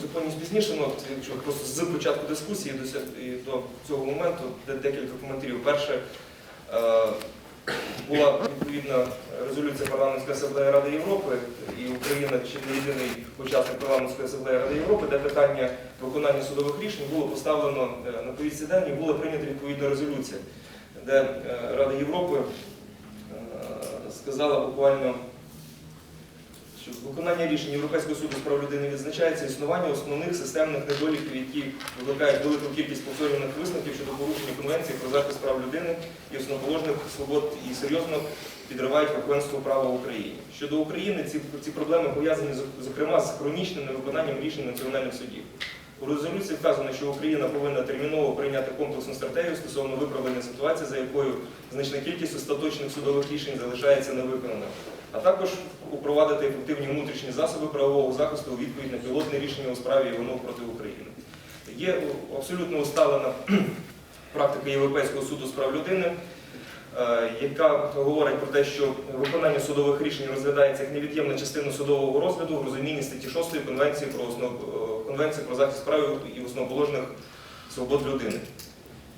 зупинюсь пізніше, ну, якщо просто з початку дискусії до, і цього моменту де- декілька коментарів. Перше, е, була відповідна резолюція парламентської асамблеї Ради Європи, і Україна чи не єдиний учасник парламентської асамблеї Ради Європи, де питання виконання судових рішень було поставлено е, на повістці денній, була прийнята відповідна резолюція, де е, Рада Європи сказала буквально, що виконання рішень Європейського суду з прав людини відзначається існування основних системних недоліків, які викликають велику кількість повторюваних висновків щодо порушення Конвенції про захист прав людини і основоположних свобод і серйозно підривають верховенство права в Україні. Щодо України, ці, ці проблеми пов'язані зокрема з хронічним невиконанням рішень національних судів. У резолюції вказано, що Україна повинна терміново прийняти комплексну стратегію стосовно виправлення ситуації, за якою значна кількість остаточних судових рішень залишається невиконаною, а також упровадити ефективні внутрішні засоби правового захисту у відповідь на пілотне рішення у справі Іванов проти України. Є абсолютно усталена практика Європейського суду з прав людини, е, яка говорить про те, що виконання судових рішень розглядається як невід'ємна частина судового розгляду в розумінні статті 6 Конвенції про основ... е, Конвенції про захист прав і основоположних свобод людини.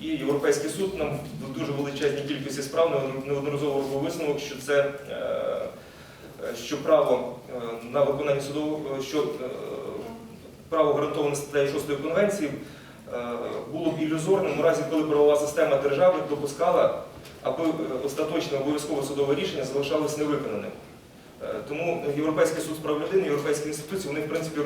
І Європейський суд нам в дуже величезній кількості справ неодноразово робив висновок, що це е, що право е, на виконання судового, що е, право гарантоване статтею 6 конвенції е, було б ілюзорним у разі, коли правова система держави допускала, аби е, остаточне обов'язкове судове рішення залишалось невиконаним. Е, Тому Європейський суд з прав людини, європейські інституції, вони в принципі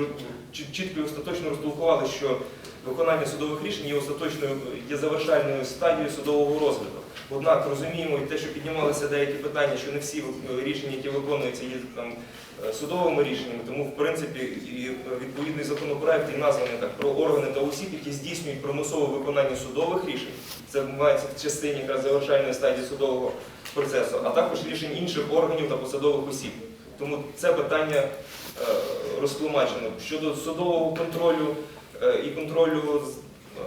чітко і остаточно розтолкували, що виконання судових рішень є остаточною, є завершальною стадією судового розгляду. Однак розуміємо і те, що піднімалися деякі питання, що не всі е, рішення, які виконуються, є там е, судовими рішеннями. Тому, в принципі, і відповідний законопроект і названий так про органи та осіб, які здійснюють примусове виконання судових рішень. Це мається в частині якраз завершальної стадії судового процесу, а також рішень інших органів та посадових осіб. Тому це питання е, розтлумачено. Щодо судового контролю е, і контролю е,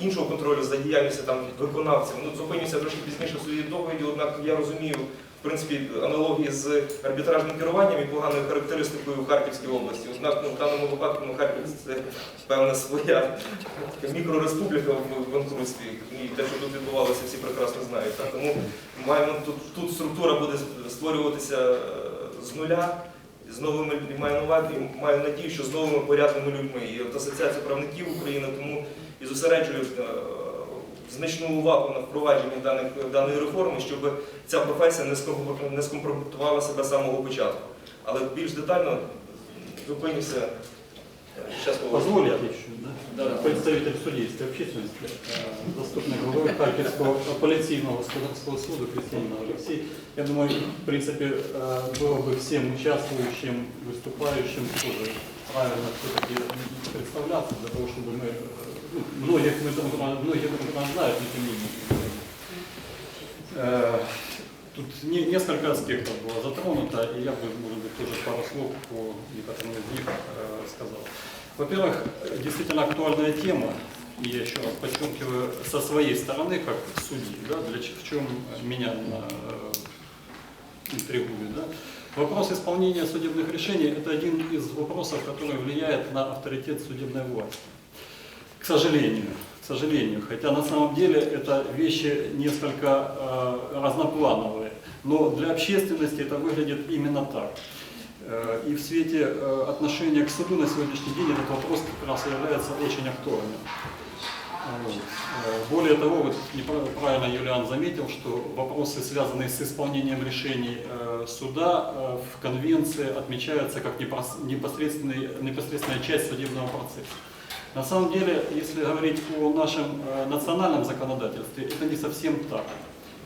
іншого контролю за діяльністю там виконавців. Ну, зупинюся трошки пізніше в своїй доповіді, однак я розумію в принципі аналогії з арбітражним керуванням і поганою характеристикою в Харківській області. Однак ну, в даному випадку ну, Харків це певна своя мікрореспубліка в банкрутстві. І те, що тут відбувалося, всі прекрасно знають. Так? Тому маємо тут, тут структура буде створюватися з нуля. З новими маю маю надію, що з новими порядними людьми. І от Асоціація правників України тому і зосереджує е, значну увагу на впровадженні даних, даної реформи, щоб ця професія не скомпрометувала себе з самого початку. Але більш детально зупинюся. Зараз Позволь я да? Представитель судейской общественности, э, заступник голови Харківського апеляційного господарського суду Крестьянина Олексій. Я думаю, в принципе, э, было бы всем участвующим, выступающим тоже правильно все-таки представляться, для того, чтобы мы, э, ну, многих мы там, многие друг друга знают, но тем не менее. Э, Тут не- несколько аспектов было затронуто, и я бы, может быть, тоже пару слов по некоторым из них э, сказал. Во-первых, действительно актуальная тема, и я еще раз подчеркиваю, со своей стороны, как судьи, да, для в чем меня э, интригует. Да? Вопрос исполнения судебных решений – это один из вопросов, который влияет на авторитет судебной власти. К сожалению, к сожалению, хотя на самом деле это вещи несколько э, разноплановые, но для общественности это выглядит именно так. Э, и в свете э, отношения к суду на сегодняшний день этот вопрос как раз является очень актуальным. Э, Более того, вот непра- правильно Юлиан заметил, что вопросы, связанные с исполнением решений суда в Конвенции отмечаются как непосредственная часть судебного процесса. На самом деле, если говорить о нашем национальном законодательстве, это не совсем так.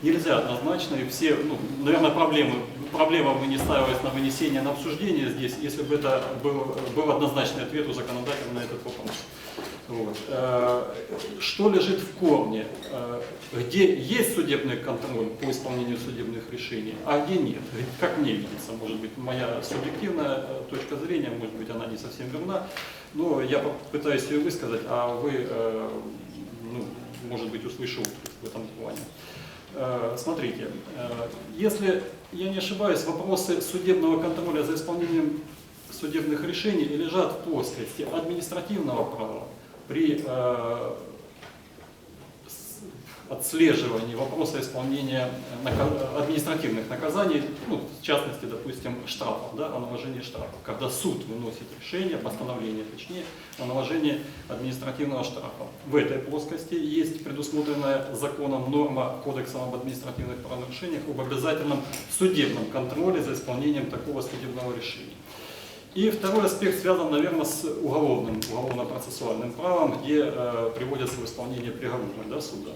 Нельзя однозначно, и все, ну, наверное, проблемы, проблема бы не ставилась на вынесение, на обсуждение здесь, если бы это был, был однозначный ответ у законодателя на этот вопрос. Вот. Э, Что лежит в корне? Э, Где есть судебный контроль по исполнению судебных решений, а где нет? Как мне видится, может быть, моя субъективная э, точка зрения, может быть, она не совсем верна, но я попытаюсь ее высказать, а вы, ну, может быть, услышал в этом плане. Э, Смотрите, э, если я не ошибаюсь, вопросы судебного контроля за исполнением судебных решений лежат в плоскости административного права при э, отслеживании вопроса исполнения административных наказаний, ну, в частности, допустим, штрафов, да, о наложении штрафов, когда суд выносит решение, постановление точнее, о наложении административного штрафа. В этой плоскости есть предусмотренная законом норма Кодекса об административных правонарушениях об обязательном судебном контроле за исполнением такого судебного решения. И второй аспект связан, наверное, с уголовным, уголовно-процессуальным правом, где э, приводятся в исполнение приговоры да, суда.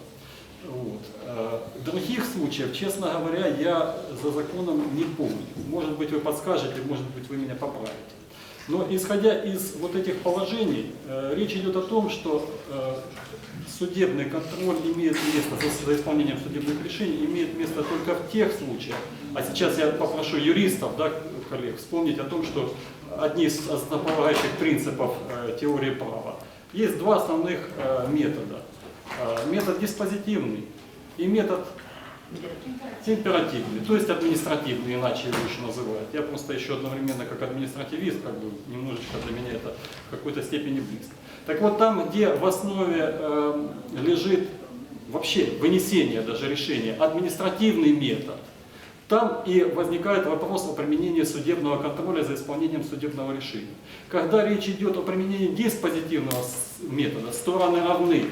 Вот. Э, Других случаев, честно говоря, я за законом не помню. Может быть, вы подскажете, может быть, вы меня поправите. Но исходя из вот этих положений, э, речь идет о том, что э, судебный контроль имеет место, за, исполнением судебных решений имеет место только в тех случаях. А сейчас я попрошу юристов, да, коллег, вспомнить о том, что одни из основополагающих принципов теории права. Есть два основных метода. Э, метод диспозитивный и метод температивный, то есть административный, иначе его еще называют. Я просто еще одновременно как административист, как бы немножечко для меня это в какой-то степени близко. Так вот там, где в основе э, лежит вообще вынесение даже решения, административный метод, там и возникает вопрос о применении судебного контроля за исполнением судебного решения. Когда речь идет о применении диспозитивного метода, стороны равны,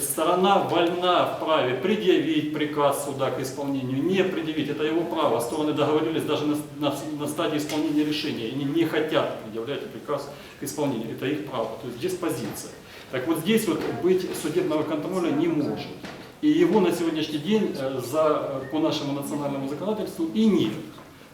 сторона вольна в праве предъявить приказ суда к исполнению, не предъявить, это его право. Стороны договорились даже на, на- на стадии исполнения решения, они не хотят предъявлять приказ к исполнению, это их право, то есть диспозиция. Так вот здесь вот быть судебного контроля не может. И его на сегодняшний день э, за, э, по нашему национальному законодательству и нет.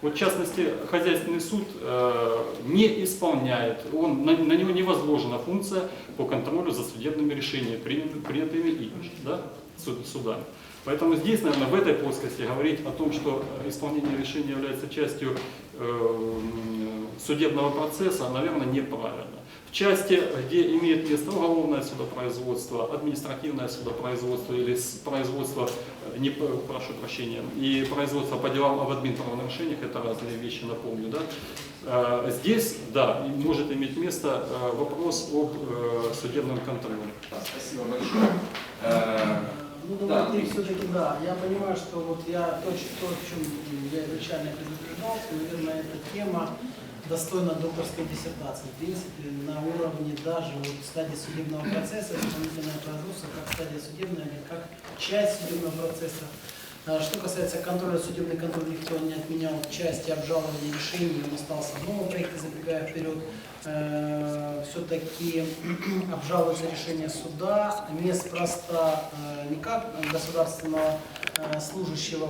Вот в частности, хозяйственный суд э, не исполняет, он, на, на него не возложена функция по контролю за судебными решениями, принятыми, им да, суд- судами. Поэтому здесь, наверное, в этой плоскости говорить о том, что э, исполнение решения является частью э, м, судебного процесса, наверное, неправильно. В части, где имеет место уголовное судопроизводство, административное судопроизводство или производство, э, не, п- прошу прощения, и производство по делам об админправонарушениях, это разные вещи, напомню, да, Э, Здесь, да, может иметь место э, вопрос об э, судебном контроле. Спасибо большое. Ну Да, давайте Андрей. все-таки да. Я понимаю, что вот я то, ч- то, чем я изначально предупреждал, что, наверное, эта тема достойна докторской диссертации. В принципе, на уровне даже вот стадии судебного процесса, исполнительное производство, как стадия судебная или как часть судебного процесса. А Что касается контроля, судебный контроль никто не отменял части обжалования решений, он остался в новом проекте, забегая вперед. Все-таки обжалуется решение суда неспроста э, не как государственного э, служащего